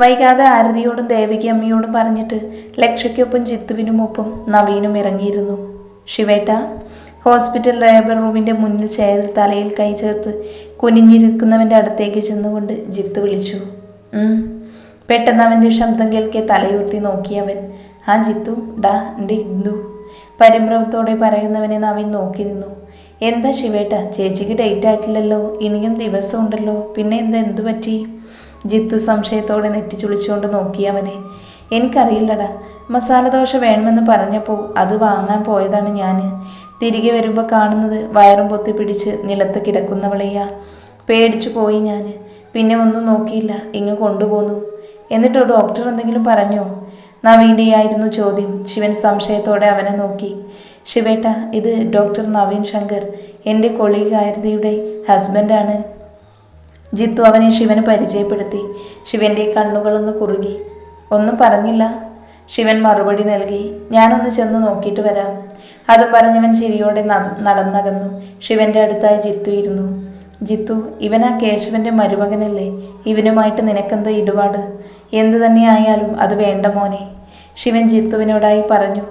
വൈകാതെ ആരതിയോടും ദേവിക അമ്മയോടും പറഞ്ഞിട്ട് ലക്ഷയ്ക്കൊപ്പം ജിത്തുവിനും ഒപ്പം നവീനും ഇറങ്ങിയിരുന്നു. ശിവേട്ട ഹോസ്പിറ്റൽ ലേബർ റൂമിന്റെ മുന്നിൽ ചേരിൽ തലയിൽ കൈ ചേർത്ത് കുനിഞ്ഞിരിക്കുന്നവന്റെ അടുത്തേക്ക് ചെന്നുകൊണ്ട് ജിത്ത് വിളിച്ചു. പെട്ടെന്ന് അവന്റെ ശബ്ദം കേൾക്കെ തലയുർത്തി നോക്കിയവൻ ആ ജിത്തു ഡാ എന്റെ ഹിന്ദു പരിഭ്രമത്തോടെ പറയുന്നവനെ നവീൻ നോക്കി നിന്നു. എന്താ ശിവേട്ട ചേച്ചിക്ക് ഡേറ്റ് ആയിട്ടില്ലല്ലോ. ഇനിയും ദിവസം ഉണ്ടല്ലോ പിന്നെ എന്താ എന്തു പറ്റി? ജിത്തു സംശയത്തോടെ നെറ്റിച്ചുളിച്ചുകൊണ്ട് നോക്കിയവനെ എനിക്കറിയില്ലടാ മസാല ദോശ വേണമെന്ന് പറഞ്ഞപ്പോൾ അത് വാങ്ങാൻ പോയതാണ് ഞാൻ തിരികെ വരുമ്പോൾ കാണുന്നത് വയറും പൊത്തി പിടിച്ച് നിലത്ത് കിടക്കുന്നവളെയാ. പേടിച്ചു പോയി ഞാൻ പിന്നെ ഒന്നും നോക്കിയില്ല ഇങ്ങ് കൊണ്ടുപോന്നു. എന്നിട്ടോ ഡോക്ടർ എന്തെങ്കിലും പറഞ്ഞോ? നവീന്റെയായിരുന്നു ചോദ്യം. ശിവൻ സംശയത്തോടെ അവനെ നോക്കി. ശിവേട്ട ഇത് ഡോക്ടർ നവീൻ ശങ്കർ എന്റെ കൊളീഗ് ആരതിയുടെ ഹസ്ബൻഡാണ്. ജിത്തു അവനെ ശിവന് പരിചയപ്പെടുത്തി. ശിവന്റെ കണ്ണുകളൊന്ന് കുറുകി. ഒന്നും പറഞ്ഞില്ല. ശിവൻ മറുപടി നൽകി. ഞാനൊന്ന് ചെന്ന് നോക്കിയിട്ട് വരാം. അതും പറഞ്ഞവൻ ചിരിയോടെ നട- നടന്നകന്നു. ശിവന്റെ അടുത്തായി ജിത്തു ഇരുന്നു. ജിത്തു ഇവൻ ആ കേശവന്റെ മരുമകനല്ലേ? ഇവനുമായിട്ട് നിനക്കെന്ത് ഇടപാട്? എന്തു തന്നെയായാലും അത് വേണ്ട മോനെ. ശിവൻ ജിത്തുവിനോടായി പറഞ്ഞു.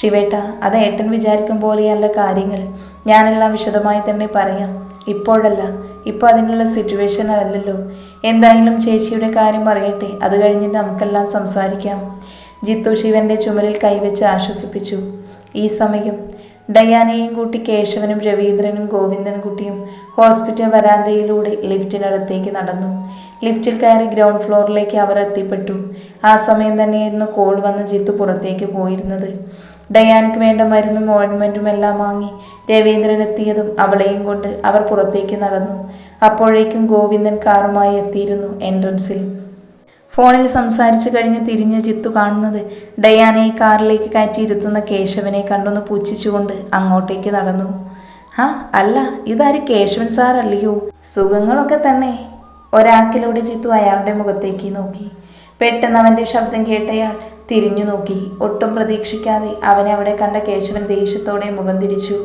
ശിവേട്ട അത് ഏട്ടൻ വിചാരിക്കും പോലെയല്ല കാര്യങ്ങൾ. ഞാനെല്ലാം വിശദമായി തന്നെ പറയാം. ഇപ്പോഴല്ല. ഇപ്പോൾ അതിനുള്ള സിറ്റുവേഷൻ അല്ലല്ലോ. എന്തായാലും ചേച്ചിയുടെ കാര്യം അറിയട്ടെ. അത് കഴിഞ്ഞിട്ട് നമുക്കെല്ലാം സംസാരിക്കാം. ജിത്തു ശിവന്റെ ചുമലിൽ കൈവച്ച് ആശ്വസിപ്പിച്ചു. ഈ സമയം ഡയാനയും കൂട്ടി കേശവനും രവീന്ദ്രനും ഗോവിന്ദൻകുട്ടിയും ഹോസ്പിറ്റൽ വരാന്തയിലൂടെ ലിഫ്റ്റിനടുത്തേക്ക് നടന്നു. ലിഫ്റ്റിൽ കയറി ഗ്രൗണ്ട് ഫ്ലോറിലേക്ക് അവർ എത്തിപ്പെട്ടു. ആ സമയം തന്നെയായിരുന്നു കോൾ വന്ന് ജിത്തു പുറത്തേക്ക് പോയിരുന്നത്. ഡയാനയ്ക്ക് വേണ്ട മരുന്നും ഓയിൻമെന്റും എല്ലാം വാങ്ങി രവീന്ദ്രൻ എത്തിയതും അവളെയും കൊണ്ട് അവർ പുറത്തേക്ക് നടന്നു. അപ്പോഴേക്കും ഗോവിന്ദൻ കാറുമായി എത്തിയിരുന്നു എൻട്രൻസിൽ ഫോണിൽ സംസാരിച്ചു കഴിഞ്ഞ് തിരിഞ്ഞ് ചിത്തു കാണുന്നത് ഡയാനയെ കാറിലേക്ക് കയറ്റിയിരുത്തുന്ന കേശവനെ കണ്ടൊന്ന് പുച്ഛിച്ചുകൊണ്ട് അങ്ങോട്ടേക്ക് നടന്നു. ആ അല്ല ഇതാര് കേശവൻ സാറല്ലയോ? സുഖങ്ങളൊക്കെ തന്നെ. ഒരാക്കിലൂടെ ചിത്തു അയാളുടെ മുഖത്തേക്ക് നോക്കി. പെട്ടെന്ന് അവന്റെ ശബ്ദം കേട്ടയാൾ തിരിഞ്ഞു നോക്കി. ഒട്ടും പ്രതീക്ഷിക്കാതെ അവനെ അവിടെ കണ്ട കേശവൻ ദേഷ്യത്തോടെ മുഖം തിരിച്ചു.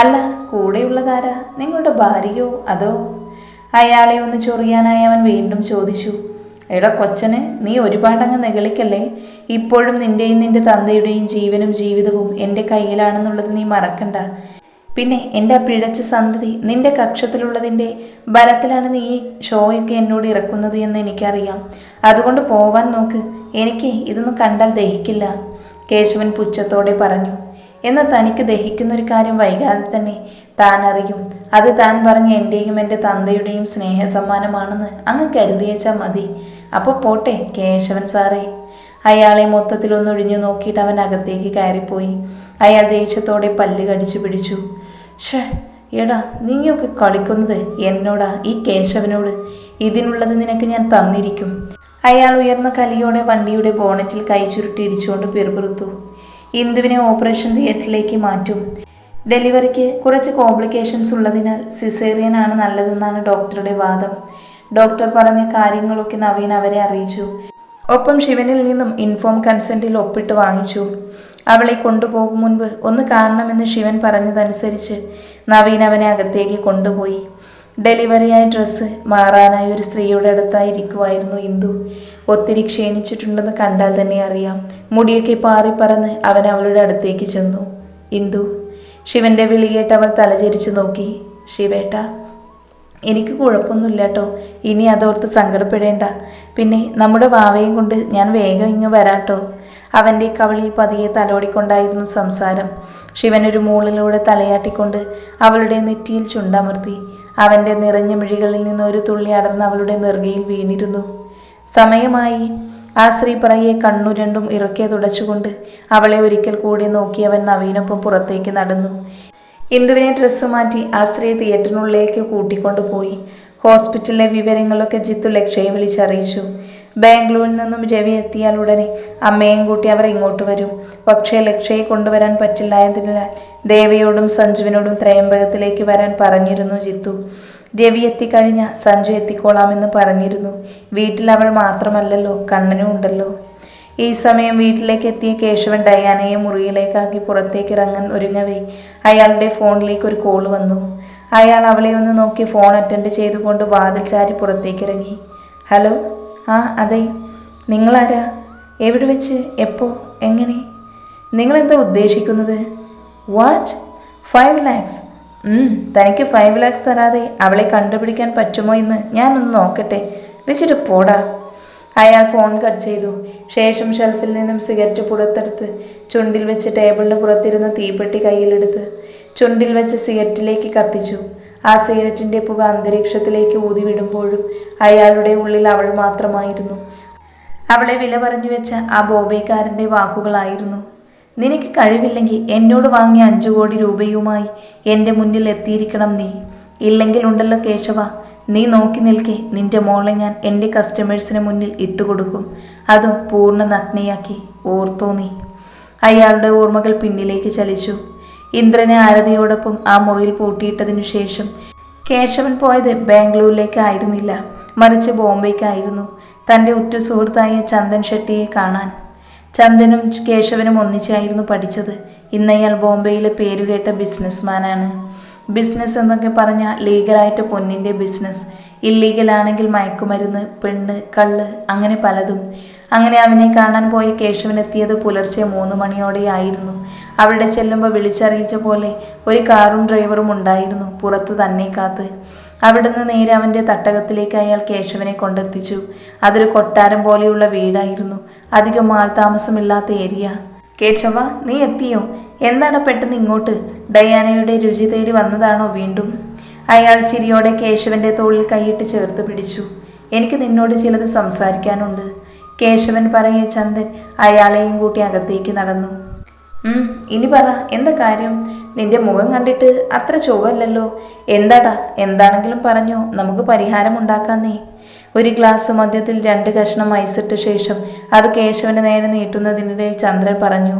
അല്ല കൂടെയുള്ളതാരാ നിങ്ങളുടെ ഭാര്യയോ അതോ? അയാളെ ഒന്ന് ചൊറിയാനായി അവൻ വീണ്ടും ചോദിച്ചു. എടാ കൊച്ചനെ നീ ഒരുപാടങ്ങ് നികളിക്കല്ലേ ഇപ്പോഴും നിന്റെയും നിന്റെ തന്തയുടെയും ജീവനും ജീവിതവും എന്റെ കയ്യിലാണെന്നുള്ളത് നീ മറക്കണ്ട. പിന്നെ എന്റെ പിഴച്ച സന്തതി നിന്റെ കക്ഷത്തിലുള്ളതിന്റെ ബലത്തിലാണ് നീ ഈ ഷോയൊക്കെ എന്നോട് ഇറക്കുന്നത് എന്ന് എനിക്കറിയാം. അതുകൊണ്ട് പോവാൻ നോക്ക്. എനിക്ക് ഇതൊന്നും കണ്ടാൽ ദഹിക്കില്ല. കേശവൻ പുച്ഛത്തോടെ പറഞ്ഞു. എന്നാൽ തനിക്ക് ദഹിക്കുന്ന ഒരു കാര്യം വൈകാതെ തന്നെ താൻ അറിയും. അത് താൻ പറഞ്ഞ എന്റെയും എന്റെ തന്തയുടെയും സ്നേഹസമ്മാനമാണെന്ന് അങ്ങ് കരുതിയേച്ചാൽ മതി. അപ്പോൾ പോട്ടെ കേശവൻ സാറേ. അയാളെ മൊത്തത്തിൽ ഒന്നൊഴിഞ്ഞു നോക്കിയിട്ട് അവൻ അകത്തേക്ക് കയറിപ്പോയി. അയാൾ ദേഷ്യത്തോടെ പല്ല് കടിച്ചു പിടിച്ചു. ഷേ എടാ നീയൊക്കെ കളിക്കുന്നത് എന്നോടാ ഈ കേശവനോട്. ഇതിനുള്ളത് നിനക്ക് ഞാൻ തന്നിരിക്കും. അയാൾ ഉയർന്ന കലിയോടെ വണ്ടിയുടെ ബോണറ്റിൽ കൈ ചുരുട്ടി ഇടിച്ചുകൊണ്ട് പിറുപിറുത്തു. ഇന്ദുവിനെ ഓപ്പറേഷൻ തിയേറ്ററിലേക്ക് മാറ്റും. ഡെലിവറിക്ക് കുറച്ച് കോംപ്ലിക്കേഷൻസ് ഉള്ളതിനാൽ സിസേറിയൻ ആണ് നല്ലതെന്നാണ് ഡോക്ടറുടെ വാദം. ഡോക്ടർ പറഞ്ഞ കാര്യങ്ങളൊക്കെ നവീൻ അവരെ അറിയിച്ചു. ഒപ്പം ശിവനിൽ നിന്നും ഇൻഫോം കൺസെന്റിൽ ഒപ്പിട്ട് വാങ്ങിച്ചു. അവളെ കൊണ്ടുപോകും മുൻപ് ഒന്ന് കാണണമെന്ന് ശിവൻ പറഞ്ഞതനുസരിച്ച് നവീൻ അവനെ അകത്തേക്ക് കൊണ്ടുപോയി. ഡെലിവറിയായ ഡ്രസ്സ് മാറാനായി ഒരു സ്ത്രീയുടെ അടുത്തായിരിക്കുമായിരുന്നു ഇന്ദു. ഒത്തിരി ക്ഷീണിച്ചിട്ടുണ്ടെന്ന് കണ്ടാൽ തന്നെ അറിയാം. മുടിയൊക്കെ പാറിപ്പറന്ന് അവൻ അവളുടെ അടുത്തേക്ക് ചെന്നു. ഇന്ദു ശിവന്റെ വിളികേട്ട് അവൾ തലചരിച്ചു നോക്കി. ശിവേട്ട എനിക്ക് കുഴപ്പമൊന്നുമില്ല കേട്ടോ ഇനി അതോർത്ത് സങ്കടപ്പെടേണ്ട. പിന്നെ നമ്മുടെ വാവയും കൊണ്ട് ഞാൻ വേഗം ഇങ്ങ് വരാട്ടോ. അവന്റെ കവളിൽ പതിയെ തലോടിക്കൊണ്ടായിരുന്നു സംസാരം. ശിവൻ ഒരു മൂളിലൂടെ തലയാട്ടിക്കൊണ്ട് അവളുടെ നെറ്റിയിൽ ചുണ്ടമർത്തി അവന്റെ നിറഞ്ഞ മിഴികളിൽ നിന്ന് ഒരു തുള്ളി അടർന്ന് അവളുടെ നെറുകയിൽ വീണിരുന്നു. സമയമായി ആ സ്ത്രീ പറയെ കണ്ണു രണ്ടും ഇറക്കെ തുടച്ചുകൊണ്ട് അവളെ ഒരിക്കൽ കൂടി നോക്കി അവൻ നവീനൊപ്പം പുറത്തേക്ക് നടന്നു. ഇന്ദുവിനെ ഡ്രസ്സ് മാറ്റി ആ സ്ത്രീ തിയേറ്ററിനുള്ളിലേക്ക് കൂട്ടിക്കൊണ്ടുപോയി. ഹോസ്പിറ്റലിലെ വിവരങ്ങളൊക്കെ ജിത്തു ലക്ഷയെ വിളിച്ചറിയിച്ചു. ബാംഗ്ലൂരിൽ നിന്നും രവി എത്തിയാൽ ഉടനെ അമ്മയും കൂട്ടി അവർ ഇങ്ങോട്ട് വരും. പക്ഷേ ലക്ഷയെ കൊണ്ടുവരാൻ പറ്റില്ലായതിനാൽ ദേവയോടും സഞ്ജുവിനോടും ത്രയംബകത്തിലേക്ക് വരാൻ പറഞ്ഞിരുന്നു ജിത്തു. രവി എത്തിക്കഴിഞ്ഞ സഞ്ജു എത്തിക്കോളാമെന്ന് പറഞ്ഞിരുന്നു. വീട്ടിൽ അവൾ മാത്രമല്ലല്ലോ കണ്ണനും ഉണ്ടല്ലോ. ഈ സമയം വീട്ടിലേക്ക് എത്തിയ കേശവൻ ഡയാനയെ മുറിയിലേക്കാക്കി പുറത്തേക്ക് ഇറങ്ങാൻ ഒരുങ്ങവേ. അയാളുടെ ഫോണിലേക്ക് ഒരു കോൾ വന്നു. അയാൾ അവളെ ഒന്ന് നോക്കി ഫോൺ അറ്റൻഡ് ചെയ്തുകൊണ്ട് വാതിൽ ചാരി പുറത്തേക്ക് ഇറങ്ങി ഹലോ? ആ അതെ. നിങ്ങളാരാ? എവിടെ വെച്ച്? എപ്പോ? എങ്ങനെ? നിങ്ങളെന്താ ഉദ്ദേശിക്കുന്നത്? വാട്ട് ഫൈവ് ലാക്സ് തനിക്ക് ഫൈവ് ലാക്സ് തരാതെ അവളെ കണ്ടുപിടിക്കാൻ പറ്റുമോ എന്ന് ഞാനൊന്ന് നോക്കട്ടെ. വെച്ചിട്ട് പോടാ. അയാൾ ഫോൺ കട്ട് ചെയ്തു. ശേഷം ഷെൽഫിൽ നിന്നും സിഗരറ്റ് പുറത്തെടുത്ത് ചുണ്ടിൽ വെച്ച് ടേബിളിന് പുറത്തിരുന്ന തീപ്പെട്ടി കയ്യിലെടുത്ത് ചുണ്ടിൽ വെച്ച് സിഗരറ്റിലേക്ക് കത്തിച്ചു. ആ സിഗരറ്റിന്റെ പുക അന്തരീക്ഷത്തിലേക്ക് ഊതിവിടുമ്പോഴും അയാളുടെ ഉള്ളിൽ അവൾ മാത്രമായിരുന്നു. അവളെ വില പറഞ്ഞു വെച്ച ആ ബോബേക്കാരന്റെ വാക്കുകളായിരുന്നു. നിനക്ക് കഴിവില്ലെങ്കിൽ എന്നോട് വാങ്ങിയ അഞ്ചു കോടി രൂപയുമായി എന്റെ മുന്നിൽ എത്തിയിരിക്കണം നീ. ഇല്ലെങ്കിൽ ഉണ്ടല്ലോ കേശവ നീ നോക്കി നിൽക്കെ നിന്റെ മോളെ ഞാൻ എന്റെ കസ്റ്റമേഴ്സിന് മുന്നിൽ ഇട്ടുകൊടുക്കും. അതും പൂർണ നഗ്നയാക്കി ഓർത്തോ നീ. അയാളുടെ ഓർമ്മകൾ പിന്നിലേക്ക് ചലിച്ചു. ഇന്ദ്രനെ ആരതിയോടൊപ്പം ആ മുറിയിൽ പൂട്ടിയിട്ടതിനു ശേഷം കേശവൻ പോയത് ബാംഗ്ലൂരിലേക്കായിരുന്നില്ല. മറിച്ച് ബോംബെക്കായിരുന്നു തന്റെ ഉറ്റ സുഹൃത്തായ ചന്ദൻ ഷെട്ടിയെ കാണാൻ. ചന്ദനും കേശവനും ഒന്നിച്ചായിരുന്നു പഠിച്ചത്. ഇന്നയാൾ ബോംബെയിലെ പേരുകേട്ട ബിസിനസ്മാനാണ്. ബിസിനസ് എന്നൊക്കെ പറഞ്ഞാൽ ലീഗലായിട്ട് പൊന്നിന്റെ ബിസിനസ്. ഇല്ലീഗലാണെങ്കിൽ മയക്കുമരുന്ന് പെണ്ണ് കള്ള് അങ്ങനെ പലതും. അങ്ങനെ അവനെ കാണാൻ പോയി കേശവൻ എത്തിയത് പുലർച്ചെ മൂന്ന് മണിയോടെയായിരുന്നു. അവിടെ ചെല്ലുമ്പോൾ വിളിച്ചറിയിച്ച പോലെ ഒരു കാറും ഡ്രൈവറും ഉണ്ടായിരുന്നു പുറത്തു തന്നെ കാത്ത്. അവിടുന്ന് നേരെ അവന്റെ തട്ടകത്തിലേക്ക് അയാൾ കേശവനെ കൊണ്ടെത്തിച്ചു. അതൊരു കൊട്ടാരം പോലെയുള്ള വീടായിരുന്നു. അധികം ആൾതാമസമില്ലാത്ത ഏരിയ. കേശവ നീ എത്തിയോ? എന്താണ് പെട്ടെന്ന് ഇങ്ങോട്ട്? ഡയാനയുടെ രുചി തേടി വന്നതാണോ വീണ്ടും? അയാൾ ചിരിയോടെ കേശവന്റെ തോളിൽ കൈയിട്ട് ചേർത്ത് പിടിച്ചു. എനിക്ക് നിന്നോട് ചിലത് സംസാരിക്കാനുണ്ട്. കേശവൻ പറയെ ചന്ദൻ അയാളെയും കൂട്ടി അകത്തേക്ക് നടന്നു. ഇനി പറ എന്താ കാര്യം? നിന്റെ മുഖം കണ്ടിട്ട് അത്ര ചൊവ്വല്ലല്ലോ. എന്താടാ എന്താണെങ്കിലും പറഞ്ഞോ നമുക്ക് പരിഹാരം ഉണ്ടാക്കാന്നേ. ഒരു ഗ്ലാസ് മദ്യത്തിൽ രണ്ട് കഷ്ണം ഐസിട്ട ശേഷം അത് കേശവന് നേരെ നീട്ടുന്നതിനിടെ ചന്ദ്രൻ പറഞ്ഞു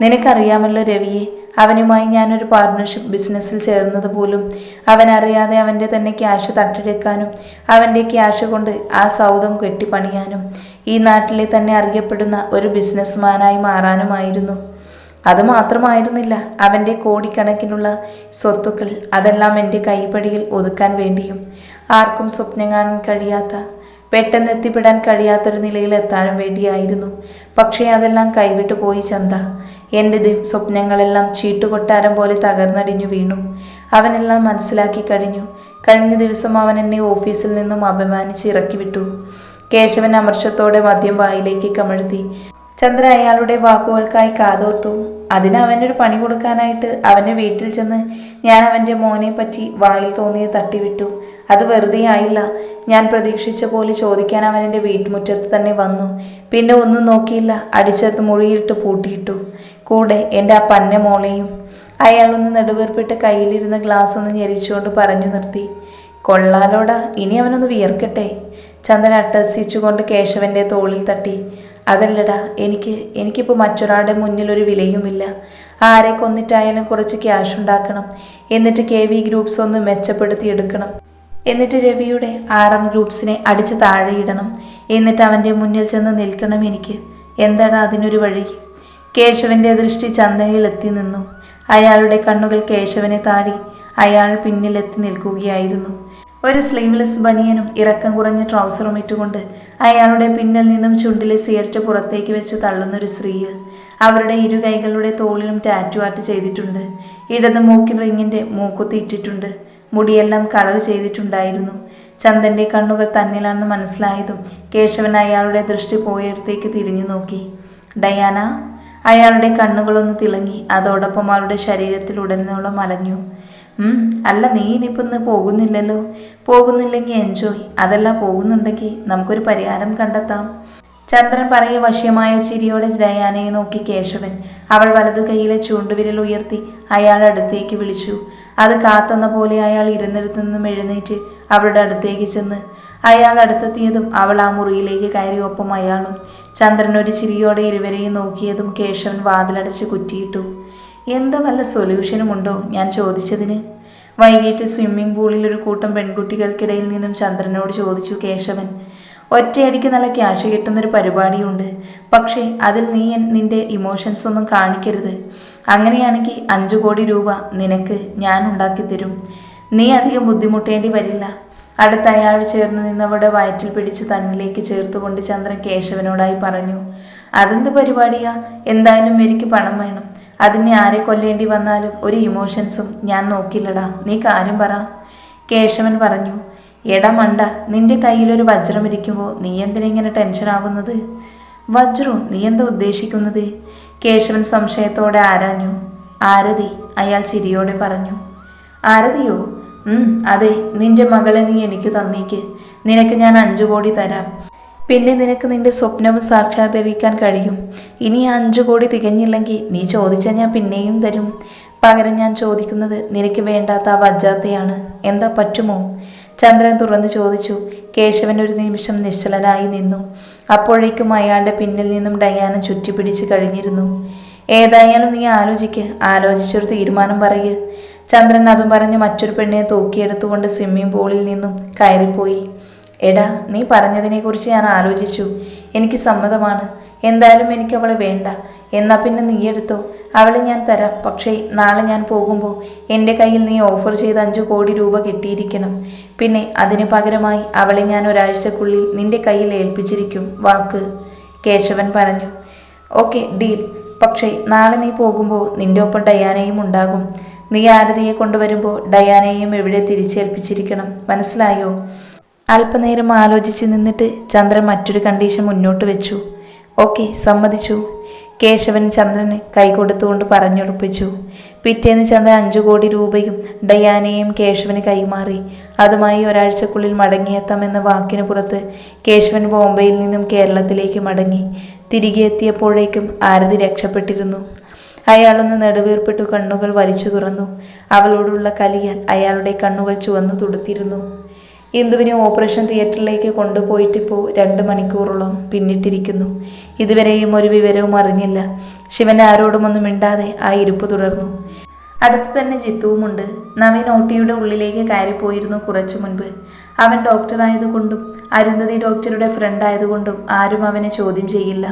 നിനക്കറിയാമല്ലോ രവിയെ അവനുമായി ഞാനൊരു പാർട്ട്ണർഷിപ്പ് ബിസിനസ്സിൽ ചേർന്നത് പോലും അവൻ അറിയാതെ അവന്റെ തന്നെ ക്യാഷ് തട്ടിയെടുക്കാനും അവന്റെ ക്യാഷ് കൊണ്ട് ആ സൗദം കെട്ടിപ്പണിയാനും ഈ നാട്ടിലെ തന്നെ അറിയപ്പെടുന്ന ഒരു ബിസിനസ്മാനായി മാറാനുമായിരുന്നു. അത് മാത്രമായിരുന്നില്ല അവന്റെ കോടിക്കണക്കിനുള്ള സ്വത്തുക്കൾ അതെല്ലാം എന്റെ കൈപ്പടിയിൽ ഒതുക്കാൻ വേണ്ടിയും ആർക്കും സ്വപ്നം കാണാൻ കഴിയാത്ത പെട്ടെന്ന് എത്തിപ്പെടാൻ കഴിയാത്തൊരു നിലയിൽ എത്താനും വേണ്ടിയായിരുന്നു. പക്ഷേ അതെല്ലാം കൈവിട്ടു പോയി ചന്ത. എന്റെ സ്വപ്നങ്ങളെല്ലാം ചീട്ടുകൊട്ടാരം പോലെ തകർന്നടിഞ്ഞു വീണു. അവനെല്ലാം മനസ്സിലാക്കി കഴിഞ്ഞു. കഴിഞ്ഞ ദിവസം അവൻ എന്നെ ഓഫീസിൽ നിന്നും അപമാനിച്ച് ഇറക്കി വിട്ടു കേശവൻ അമർഷത്തോടെ മദ്യം വായിലേക്ക് കമഴ്ത്തി. ചന്ദ്ര അയാളുടെ വാക്കുകൾക്കായി കാതോർത്തു. അതിന് അവനൊരു പണി കൊടുക്കാനായിട്ട് അവന്റെ വീട്ടിൽ ചെന്ന് ഞാൻ അവന്റെ മോനെ പറ്റി വായിൽ തോന്നിയത് തട്ടിവിട്ടു. അത് വെറുതെ ആയില്ല. ഞാൻ പ്രതീക്ഷിച്ച പോലെ ചോദിക്കാൻ അവൻ എന്റെ വീട്ടുമുറ്റത്ത് തന്നെ വന്നു. പിന്നെ ഒന്നും നോക്കിയില്ല. അടിച്ചത് മുഴിയിട്ട് പൂട്ടിയിട്ടു. കൂടെ എന്റെ ആ പന്ന മോളെയും. അയാളൊന്ന് നെടുവേർപ്പിട്ട് കയ്യിലിരുന്ന ഗ്ലാസ് ഒന്ന് ഞെരിച്ചുകൊണ്ട് പറഞ്ഞു നിർത്തി. കൊള്ളാലോടാ. ഇനി അവനൊന്ന് വിയർക്കട്ടെ. ചന്ദൻ അട്ടസിച്ചുകൊണ്ട് കേശവന്റെ തോളിൽ തട്ടി. അതല്ലടാ എനിക്ക് എനിക്കിപ്പോൾ മറ്റൊരാളുടെ മുന്നിൽ ഒരു വിലയുമില്ല. ആരെ കൊന്നിട്ടായാലും കുറച്ച് ക്യാഷ് ഉണ്ടാക്കണം. എന്നിട്ട് കെ വി ഗ്രൂപ്പ്സ് ഒന്ന് മെച്ചപ്പെടുത്തി എടുക്കണം. എന്നിട്ട് രവിയുടെ ആർ എം ഗ്രൂപ്പ്സിനെ അടിച്ച് താഴെയിടണം എന്നിട്ട് അവന്റെ മുന്നിൽ ചെന്ന് നിൽക്കണം എനിക്ക്. എന്താണ് അതിനൊരു വഴി? കേശവന്റെ ദൃഷ്ടി ചന്ദനയിൽ എത്തി നിന്നു. അയാളുടെ കണ്ണുകൾ കേശവനെ താടി. അയാൾ പിന്നിലെത്തി നിൽക്കുകയായിരുന്നു. ഒരു സ്ലീവ്ലെസ് ബനിയനും ഇറക്കം കുറഞ്ഞ ട്രൗസറും ഇട്ടുകൊണ്ട് അയാളുടെ പിന്നിൽ നിന്നും ചുണ്ടിലെ സിയർട്ട് പുറത്തേക്ക് വെച്ച് തള്ളുന്ന ഒരു സ്ത്രീ അവരുടെ ഇരു കൈകളുടെ തോളിലും ടാറ്റു ആർട്ട് ചെയ്തിട്ടുണ്ട്. ഇടത് മൂക്കിൽ റിങ്ങിന്റെ മൂക്കുത്തി ഇട്ടിട്ടുണ്ട്. മുടിയെല്ലാം കളർ ചെയ്തിട്ടുണ്ടായിരുന്നു. ചന്ദന്റെ കണ്ണുകൾ തന്നിലാണെന്ന് മനസ്സിലായതും കേശവൻ അയാളുടെ ദൃഷ്ടി പോയടത്തേക്ക് തിരിഞ്ഞു നോക്കി. ഡയാന അയാളുടെ കണ്ണുകളൊന്ന് തിളങ്ങി അതോടൊപ്പം അവളുടെ ശരീരത്തിൽ ഉടനോളം അലഞ്ഞു. അല്ല നീ ഇനിയിപ്പോൾ ഇന്ന് പോകുന്നില്ലല്ലോ? പോകുന്നില്ലെങ്കിൽ എൻജോയ് അതല്ല പോകുന്നുണ്ടെങ്കിൽ നമുക്കൊരു പരിഹാരം കണ്ടെത്താം. ചന്ദ്രൻ പറയെ വശ്യമായ ചിരിയോടെ ഡയാനയെ നോക്കി കേശവൻ. അവൾ വലതു കൈയിലെ ചൂണ്ടുവിരൽ ഉയർത്തി അയാൾ അടുത്തേക്ക് വിളിച്ചു. അത് കാത്തെന്ന പോലെ അയാൾ ഇരുന്നിടത്തു നിന്നും എഴുന്നേറ്റ് അവളുടെ അടുത്തേക്ക് ചെന്ന്. അയാൾ അടുത്തെത്തിയതും അവൾ ആ മുറിയിലേക്ക് കയറി ഒപ്പം അയാളും. ചന്ദ്രൻ ഒരു ചിരിയോടെ ഇരുവരെയും നോക്കിയതും കേശവൻ വാതിലടച്ച് കുറ്റിയിട്ടു. എന്താ വല്ല സൊല്യൂഷനും ഉണ്ടോ ഞാൻ ചോദിച്ചതിന്. വൈകിട്ട് സ്വിമ്മിംഗ് പൂളിൽ ഒരു കൂട്ടം പെൺകുട്ടികൾക്കിടയിൽ നിന്നും ചന്ദ്രനോട് ചോദിച്ചു കേശവൻ. ഒറ്റയടിക്ക് നല്ല ക്യാഷ് കിട്ടുന്നൊരു പരിപാടിയുണ്ട്. പക്ഷേ അതിൽ നീ നിന്റെ ഇമോഷൻസ് ഒന്നും കാണിക്കരുത്. അങ്ങനെയാണെങ്കിൽ അഞ്ചു കോടി രൂപ നിനക്ക് ഞാൻ ഉണ്ടാക്കി തരും. നീ അധികം ബുദ്ധിമുട്ടേണ്ടി വരില്ല. അടുത്ത അയാൾ ചേർന്ന് നിന്നവരുടെ വയറ്റിൽ പിടിച്ച് തന്നിലേക്ക് ചേർത്തുകൊണ്ട് ചന്ദ്രൻ കേശവനോടായി പറഞ്ഞു അതെന്ത് പരിപാടിയാ? എന്തായാലും എനിക്ക് പണം വേണം. അതിനെ ആരെ കൊല്ലേണ്ടി വന്നാലും ഒരു ഇമോഷൻസും ഞാൻ നോക്കില്ലടാ. നീ കാര്യം പറ. കേശവൻ പറഞ്ഞു എടാ മണ്ട നിന്റെ കയ്യിലൊരു വജ്രം ഇരിക്കുമ്പോൾ നീ എന്തിനാ ഇങ്ങനെ ടെൻഷൻ ആവുന്നത്? വജ്രു നീ എന്താ ഉദ്ദേശിക്കുന്നത്? കേശവൻ സംശയത്തോടെ ആരാഞ്ഞു. ആരതി അയാൾ ചിരിയോടെ പറഞ്ഞു ആരതിയോ? അതെ നിന്റെ മകളെ നീ എനിക്ക് തന്നേക്ക്. നിനക്ക് ഞാൻ അഞ്ചു കോടി തരാം. പിന്നെ നിനക്ക് നിന്റെ സ്വപ്നം സാക്ഷാത്കരിക്കാൻ കഴിയും. ഇനി അഞ്ചു കോടി തികഞ്ഞില്ലെങ്കിൽ നീ ചോദിച്ചാൽ ഞാൻ പിന്നെയും തരും. പകരം ഞാൻ ചോദിക്കുന്നത് നിനക്ക് വേണ്ടാത്ത ആ വജ്ജാത്തയാണ്. എന്താ പറ്റുമോ? ചന്ദ്രൻ തുറന്നു ചോദിച്ചു. കേശവൻ ഒരു നിമിഷം നിശ്ചലനായി നിന്നു. അപ്പോഴേക്കും അയാളുടെ പിന്നിൽ നിന്നും ഡയാന ചുറ്റിപ്പിടിച്ച് കഴിഞ്ഞിരുന്നു. ഏതായാലും നീ ആലോചിക്ക്. ആലോചിച്ചൊരു തീരുമാനം പറയ്. ചന്ദ്രൻ അതും പറഞ്ഞ് മറ്റൊരു പെണ്ണിനെ തൂക്കിയെടുത്തുകൊണ്ട് സ്വിമ്മിംഗ് പൂളിൽ നിന്നും കയറിപ്പോയി. എടാ നീ പറഞ്ഞതിനെക്കുറിച്ച് ഞാൻ ആലോചിച്ചു. എനിക്ക് സമ്മതമാണ്. എന്തായാലും എനിക്ക് അവളെ വേണ്ട. എന്നാ പിന്നെ നീ എടുത്തോ. അവളെ ഞാൻ തരാം. പക്ഷേ നാളെ ഞാൻ പോകുമ്പോൾ എന്റെ കയ്യിൽ നീ ഓഫർ ചെയ്ത അഞ്ച് കോടി രൂപ കിട്ടിയിരിക്കണം. പിന്നെ അതിന് പകരമായി അവളെ ഞാൻ ഒരാഴ്ചക്കുള്ളിൽ നിന്റെ കയ്യിൽ ഏൽപ്പിച്ചിരിക്കും. വാക്ക്. കേശവൻ പറഞ്ഞു. Okay deal. പക്ഷേ നാളെ നീ പോകുമ്പോൾ നിന്റെ ഒപ്പം ഡയാനയും ഉണ്ടാകും. നീ ആരതിയെ കൊണ്ടുവരുമ്പോൾ ഡയാനയും എവിടെ തിരിച്ചേൽപ്പിച്ചിരിക്കണം? മനസ്സിലായോ? അല്പനേരം ആലോചിച്ച് നിന്നിട്ട് ചന്ദ്രൻ മറ്റൊരു കണ്ടീഷൻ മുന്നോട്ട് വെച്ചു. ഓക്കെ സമ്മതിച്ചു. കേശവൻ ചന്ദ്രന് കൈകൊടുത്തുകൊണ്ട് പറഞ്ഞുറപ്പിച്ചു. പിറ്റേന്ന് ചന്ദ്രൻ അഞ്ചു കോടി രൂപയും ഡയാനയും കേശവന് കൈമാറി. അതുമായി ഒരാഴ്ചക്കുള്ളിൽ മടങ്ങിയെത്താമെന്ന വാക്കിന് പുറത്ത് കേശവൻ ബോംബെയിൽ നിന്നും കേരളത്തിലേക്ക് മടങ്ങി. തിരികെ എത്തിയപ്പോഴേക്കും ആരതി രക്ഷപ്പെട്ടിരുന്നു. അയാളൊന്ന് നെടുവീർപ്പിട്ടു കണ്ണുകൾ വലിച്ചു തുറന്നു. അവളോടുള്ള കലിയാൻ അയാളുടെ കണ്ണുകൾ ചുവന്നു തുടുത്തിരുന്നു. ഇന്ദുവിനെ ഓപ്പറേഷൻ തിയേറ്ററിലേക്ക് കൊണ്ടുപോയിട്ടിപ്പോൾ രണ്ട് മണിക്കൂറോളം പിന്നിട്ടിരിക്കുന്നു. ഇതുവരെയും ഒരു വിവരവും അറിഞ്ഞില്ല. ശിവൻ ആരോടും ഒന്നും മിണ്ടാതെ ആ ഇരിപ്പ് തുടർന്നു. അടുത്ത് തന്നെ ജിത്തുവുമുണ്ട്. നവീൻ ഓട്ടിയുടെ ഉള്ളിലേക്ക് കയറിപ്പോയിരുന്നു കുറച്ചു മുൻപ്. അവൻ ഡോക്ടറായതുകൊണ്ടും അരുന്ധതി ഡോക്ടറുടെ ഫ്രണ്ട് ആയതുകൊണ്ടും ആരും അവനെ ചോദ്യം ചെയ്യില്ല.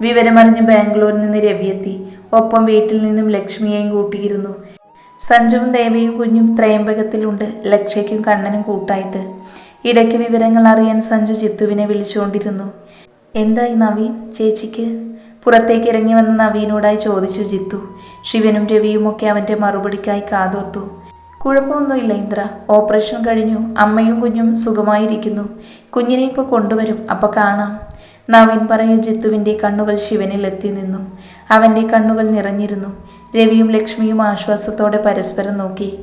വിവരമറിഞ്ഞ് ബാംഗ്ലൂരിൽ നിന്ന് രവിയെത്തി. ഒപ്പം വീട്ടിൽ നിന്നും ലക്ഷ്മിയെയും കൂട്ടിയിരുന്നു. സഞ്ജുവും ദേവയും കുഞ്ഞും ത്രയംബകത്തിലുണ്ട്. ലക്ഷയ്ക്കും കണ്ണനും കൂട്ടായിട്ട്. ഇടയ്ക്ക് വിവരങ്ങൾ അറിയാൻ സഞ്ജു ജിത്തുവിനെ വിളിച്ചുകൊണ്ടിരുന്നു. എന്തായി നവീൻ ചേച്ചിക്ക്? പുറത്തേക്ക് ഇറങ്ങി വന്ന നവീനോടായി ചോദിച്ചു ജിത്തു. ശിവനും രവിയും ഒക്കെ അവന്റെ മറുപടിക്കായി കാതോർത്തു. കുഴപ്പമൊന്നുമില്ല ഇന്ദ്ര. ഓപ്പറേഷൻ കഴിഞ്ഞു. അമ്മയും കുഞ്ഞും സുഖമായിരിക്കുന്നു. കുഞ്ഞിനെ ഇപ്പോൾ കൊണ്ടുവരും. അപ്പോൾ കാണാം. നവീൻ പറയ ജിത്തുവിന്റെ കണ്ണുകൾ ശിവനിൽ എത്തി നിന്നു. അവന്റെ കണ്ണുകൾ നിറഞ്ഞിരുന്നു. രവിയും ലക്ഷ്മിയും ആശ്വാസത്തോടെ പരസ്പരം നോക്കി.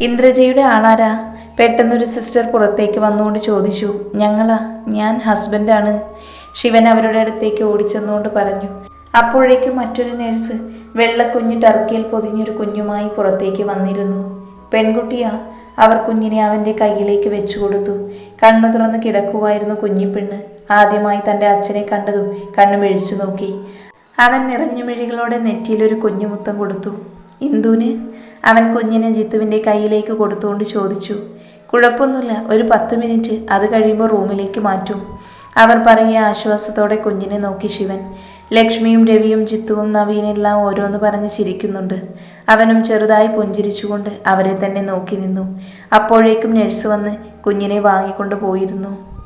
ഇന്ദ്രജയുടെ ആളാരാ? പെട്ടെന്നൊരു സിസ്റ്റർ പുറത്തേക്ക് വന്നുകൊണ്ട് ചോദിച്ചു. ഞങ്ങളാ. ഞാൻ ഹസ്ബൻഡാണ്. ശിവൻ അവരുടെ അടുത്തേക്ക് ഓടിച്ചെന്നുകൊണ്ട് പറഞ്ഞു. അപ്പോഴേക്കും മറ്റൊരു നേഴ്സ് വെള്ളക്കുഞ്ഞ് ടർക്കിയിൽ പൊതിഞ്ഞൊരു കുഞ്ഞുമായി പുറത്തേക്ക് വന്നിരുന്നു. പെൺകുട്ടിയാ. അവർ കുഞ്ഞിനെ അവന്റെ കയ്യിലേക്ക് വെച്ചു കൊടുത്തു കണ്ണു തുറന്ന് കിടക്കുമായിരുന്നു കുഞ്ഞിപ്പെണ്ണ്. ആദ്യമായി തന്റെ അച്ഛനെ കണ്ടതും കണ്ണു മിഴിച്ചു നോക്കി. അവൻ നിറഞ്ഞ മിഴികളോടെ നെറ്റിയിലൊരു കുഞ്ഞുമുത്തം കൊടുത്തു. ഇന്ദുവിന്? അവൻ കുഞ്ഞിനെ ജിത്തുവിന്റെ കയ്യിലേക്ക് കൊടുത്തുകൊണ്ട് ചോദിച്ചു. കുഴപ്പമൊന്നുമില്ല ഒരു പത്ത് മിനിറ്റ്. അത് കഴിയുമ്പോൾ റൂമിലേക്ക് മാറ്റും. അവർ പറയുക ആശ്വാസത്തോടെ കുഞ്ഞിനെ നോക്കി ശിവൻ. ലക്ഷ്മിയും രവിയും ജിത്തുവും നവീനെല്ലാം ഓരോന്ന് പറഞ്ഞ് ചിരിക്കുന്നുണ്ട്. അവനും ചെറുതായി പുഞ്ചിരിച്ചുകൊണ്ട് അവരെ തന്നെ നോക്കി നിന്നു. അപ്പോഴേക്കും നഴ്സ് വന്ന് കുഞ്ഞിനെ വാങ്ങിക്കൊണ്ട് പോയിരുന്നു.